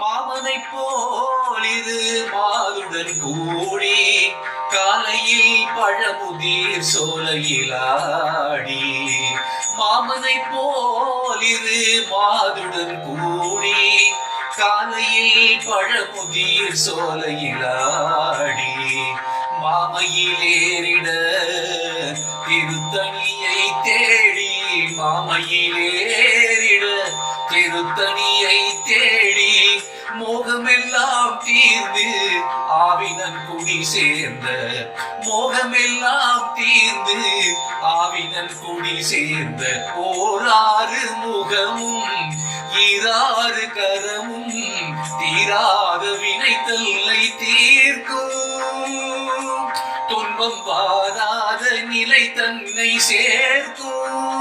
மாமனை போல் போலிரு மாதுடன் கூடி காலையில் பழமுதிர் சோலையிலாடி மாமனை போல் போலிரு மாதுடன் கூடி காலையில் பழமுதிர் சோலையிலாடி மாமையிலேறிட திருத்தணியை தேடி மாமையிலேறிட திருத்தணியை தேடி மோகமெல்லாம் தீர்ந்து ஆவினன் குடி சேர்ந்த. மோகமெல்லாம் தீர்ந்து ஆவினன் குடி சேர்ந்த. ஓராறு முகமும் ஈராறு கரமும் தீராத வினை தல்லை தீர்க்கும். துன்பம் வாராத நிலை தன்னை சேர்க்கும்.